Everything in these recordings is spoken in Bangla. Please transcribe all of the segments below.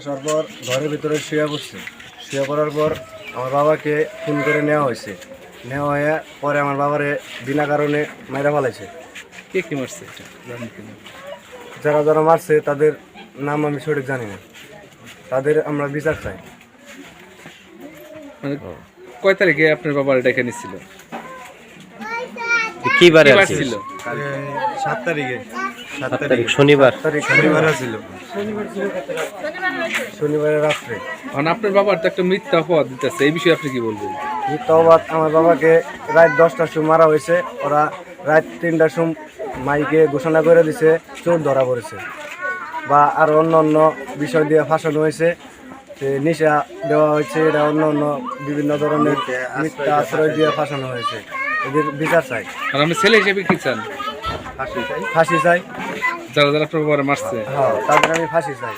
আসার পর ঘরের ভিতরে শুয়ে পড়ছে। শুয়ে পড়ার পর আমার বাবাকে ফোন করে নেওয়া হয়েছে। নেওয়া হয়ে পরে আমার বাবারে বিনা কারণে মাইরা ফেলাইছে। কে কি মারছে? যারা যারা মারছে তাদের নাম আমি সঠিক জানি না। তাদের আমরা বিচার চাই। মানে কয় তারিখে আপনার বাবার ডেকে নিছিল? কি বারে ছিল। সাত তারিখে। সাত তারিখ শনিবার। তারিখ শনিবার। ছিল। শনিবারের রাত্রে। মানে আপনার বাবার তো একটা মিথ্যা অপবাদ দিতেছে এই বিষয়ে আপনি কি বলবেন? মিথ্যাবাদ আমার বাবাকে রাত দশটার সময় মারা হয়েছে ওরা রাত তিনটার সময় মাইকে ঘোষণা করে দিছে চোর ধরা পড়েছে। বা আর অন্য অন্য বিষয় দিয়ে ফাঁসানো হয়েছে যে নিশা দেওয়া হয়েছে এটা অন্য অন্য বিভিন্ন ধরনের মিথ্যা আশ্রয় দিয়ে ফাঁসানো হয়েছে। এদের বিচার চাই। আর আপনি ছেলে হিসেবে কি চান? ফাঁসি চাই? ফাঁসি যারা যারা আপনার বাবার মারছে। হ্যাঁ তাদের আমি ফাঁসি চাই।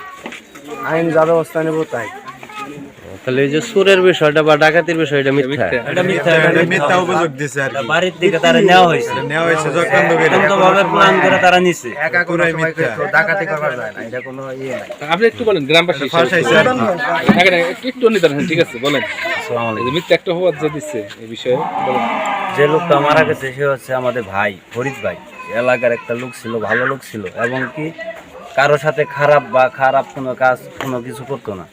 আইন যা ব্যবস্থা নেব তাই। তাহলে এই যে সুরের বিষয়টা বা ডাকাতির বিষয়টা মিথ্যা। এটা মিথ্যা। এটা মিথ্যা অভিযোগ দিছে আর বাড়ির দিকে তারা নেওয়া হয়েছে। নেওয়া হয়েছে করে। ভাবে প্ল্যান করে তারা নিছে। একা সময় মিথ্যা। ডাকাতি করা যায় না এটা কোনো ইয়ে নাই। আপনি একটু বলেন গ্রামবাসী হিসেবে। ফাঁসাইছে আর কি। আগে না, একটু একটু নিদান ঠিক আছে বলেন। এই যে মিথ্যা একটা অপবাদ যে দিচ্ছে এই বিষয়ে বলেন। যে লোকটা মারা গেছে সে হচ্ছে আমাদের ভাই ফরিদ ভাই। এলাকার একটা লোক ছিল ভালো লোক ছিল। এবং কি কারোর সাথে খারাপ বা খারাপ কোনো কাজ কোনো কিছু করতো না।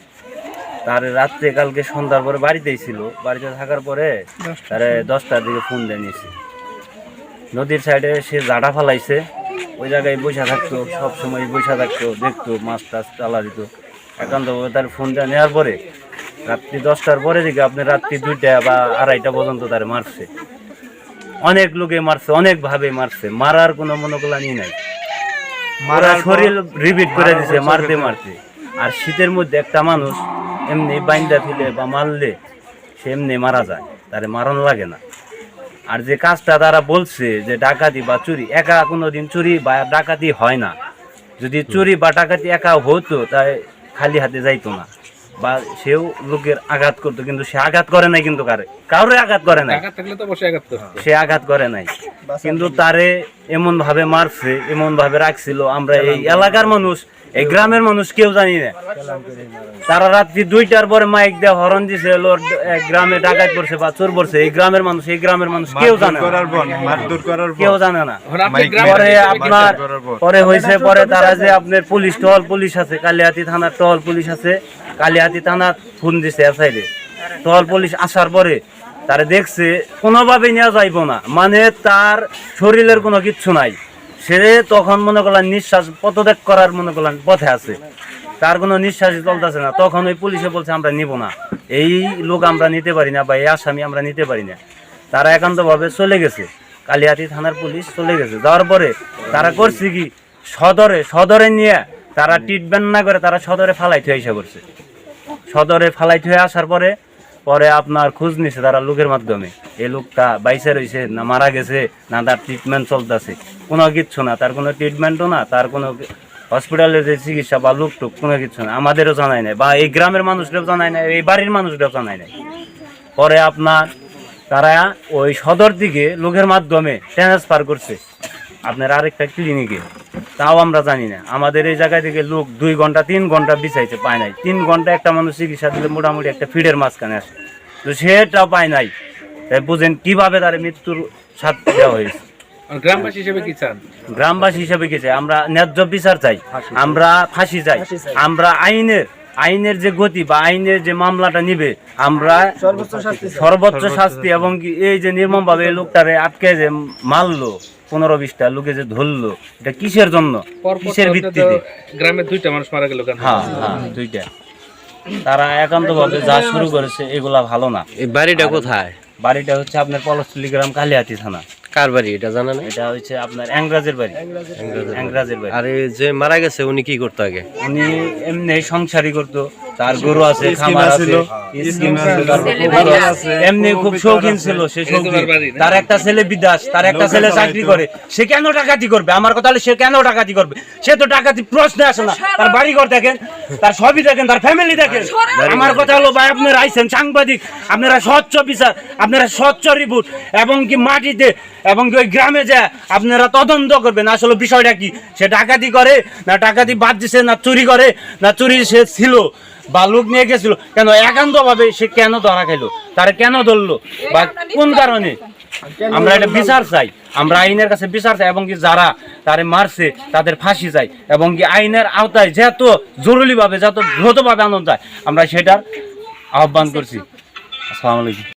তার রাত্রে কালকে সন্ধ্যার পরে বাড়িতেই ছিল। বাড়িতে থাকার পরে তার দশটার দিকে ফোন দিয়ে নিয়েছে। নদীর সাইডে সে জাডা ফালাইছে। ওই জায়গায় বসে থাকতো সব সময় বসে থাকতো দেখতো মাছ টাছ চালা দিত। একান্তভাবে তার ফোনটা নেওয়ার পরে রাত্রি দশটার পরে দিকে আপনি রাত্রি দুইটা বা আড়াইটা পর্যন্ত তারে মারছে। অনেক লোকে মারছে অনেকভাবে মারছে। মারার কোনো মনোকলানি নাই। মারা শরীর রিপিট করে দিছে মারতে মারতে। আর শীতের মধ্যে একটা মানুষ এমনি বাইন্দা ফেলে বা মারলে সে এমনি মারা যায় তারে মারণ লাগে না। আর যে কাজটা তারা বলছে যে ডাকাতি বা চুরি একা কোনো দিন চুরি বা ডাকাতি হয় না। যদি চুরি বা ডাকাতি একা হতো তাই খালি হাতে যাইতো না। বা সেও লোকের আঘাত করতো কিন্তু সে আঘাত করে নাই কিন্তু কারে কারোর আঘাত করে নাই। টাকা থাকলে তো অবশ্যই আঘাত করতে সে আঘাত করে নাই। কিন্তু তারে এমন ভাবে মারছে এমন ভাবে রাখছিল। আমরা এই এলাকার মানুষ এই গ্রামের মানুষ কেউ জানি না। তারা রাত্রি দুইটার পরে মাইক দিয়ে হরন দিছে গ্রামে ডাকাত পড়ছে বা চোর পড়ছে। এই গ্রামের মানুষ এই গ্রামের মানুষ কেউ জানে না। করার পর মারধর করার কেউ জানে না। পরে আপনার পরে। হয়েছে পরে তারা যে আপনার পুলিশ টহল পুলিশ আছে কালিহাতি থানার টহল পুলিশ আছে কালিহাতি থানার ফোন দিছে এর সাইডে। টহল পুলিশ আসার পরে তারা দেখছে কোনোভাবে নেওয়া যাইব না। মানে তার শরীরের কোনো কিচ্ছু নাই। সে তখন মনে করলেন নিঃশ্বাস পদত্যাগ করার মনে করলেন পথে আছে। তার কোনো নিঃশ্বাসই চলতেছে না। তখন ওই পুলিশে বলছে, আমরা নিব না। এই লোক আমরা নিতে পারি না বা এই আসামি আমরা নিতে পারি না। তারা একান্তভাবে চলে গেছে। কালিয়াতি থানার পুলিশ চলে গেছে। যাওয়ার পরে তারা করছে কি? সদরে সদরে নিয়ে তারা ট্রিটমেন্ট না করে তারা সদরে ফালাই থুয়ে এসে করছে সদরে ফালাই থুয়ে আসার পরে পরে আপনার খোঁজ নিছে তারা লোকের মাধ্যমে। এই লোকটা বাইসে রয়েছে না মারা গেছে, না তার ট্রিটমেন্ট চলতেছে। কোনো কিচ্ছু না, তার কোনো ট্রিটমেন্টও না, তার কোনো হসপিটালের যে চিকিৎসা বা লোক টুক কোনো কিছু না। আমাদেরও জানাই নাই, বা এই গ্রামের মানুষরাও জানাই নাই, এই বাড়ির মানুষরাও জানাই নাই। পরে আপনার তারা ওই সদর দিকে লোকের মাধ্যমে ট্রান্সফার করছে। আপনার আরেকটা ক্লিনিকে তাও আমরা জানি না। আমাদের এই জায়গা থেকে লোক দুই ঘণ্টা তিন ঘণ্টা বিছাইছে পায় নাই। তিন ঘণ্টা একটা মানুষ চিকিৎসা দিলে মোটামুটি একটা ফিডের মাঝখানে আসে তো সেটাও পায় নাই। তাই বুঝেন কীভাবে তার মৃত্যুর সাথ দেওয়া হয়েছে। গ্রামবাসী হিসেবে কি চান? গ্রামবাসী হিসেবে কি চাই? আমরা ন্যায্য বিচার চাই। আমরা ফাঁসি চাই। আমরা আইনের আইনের যে গতি বা আইনের যে মামলাটা নিবে আমরা সর্বোচ্চ শাস্তি এবং কি এই যে নির্মম ভাবে এই লোকটারে আটকে যে মারলো পনেরো বিশটা লোকে যে ধরলো এটা কিসের জন্য? কিসের ভিত্তিতে? গ্রামের দুইটা মানুষ মারা গেল হ্যাঁ হ্যাঁ দুইটা। তারা একান্ত ভাবে যা শুরু করেছে এগুলা ভালো না। এই বাড়িটা কোথায়? বাড়িটা হচ্ছে আপনার পলস্থলী গ্রাম কালিয়াতি থানা। কার বাড়ি এটা জানা নেই? এটা হচ্ছে আপনার অ্যাংরাজের বাড়ি। অ্যাংরাজের বাড়ি। আর এই যে মারা গেছে উনি কি করতো আগে? উনি এমনি সংসারই করতো। তার গরু আছে খামার। এমনি খুব শৌখিন ছিল সে শৌখিন? তার একটা ছেলে বিদেশ তার একটা ছেলে চাকরি করে। সে কেন ডাকাতি করবে? আমার কথা হলো সে কেন ডাকাতি করবে? সে তো ডাকাতি প্রশ্নে আসে না। তার বাড়ি ঘর দেখেন তার সবই দেখেন তার ফ্যামিলি দেখেন। আমার কথা হলো ভাই আপনারা আইছেন সাংবাদিক আপনারা স্বচ্ছ বিচার আপনারা স্বচ্ছ রিপোর্ট এবং কি মাটিতে এবং কি ওই গ্রামে যা আপনারা তদন্ত করবেন। আসলে বিষয়টা কি? সে ডাকাতি করে না ডাকাতি বাদ দিছে না চুরি করে না চুরি সে ছিল। বা লোক নিয়ে গেছিল। কেন? একান্ত ভাবে সে কেন ধরা খাইলো? তারা কেন ধরলো? বা কোন কারণে? আমরা এটা বিচার চাই। আমরা আইনের কাছে বিচার চাই এবং কি যারা তারে মারছে তাদের ফাঁসি চাই এবং কি আইনের আওতায় যত জরুরি ভাবে যত দ্রুত ভাবে আনন্দ চাই আমরা সেটার আহ্বান করছি। আসসালামু আলাইকুম।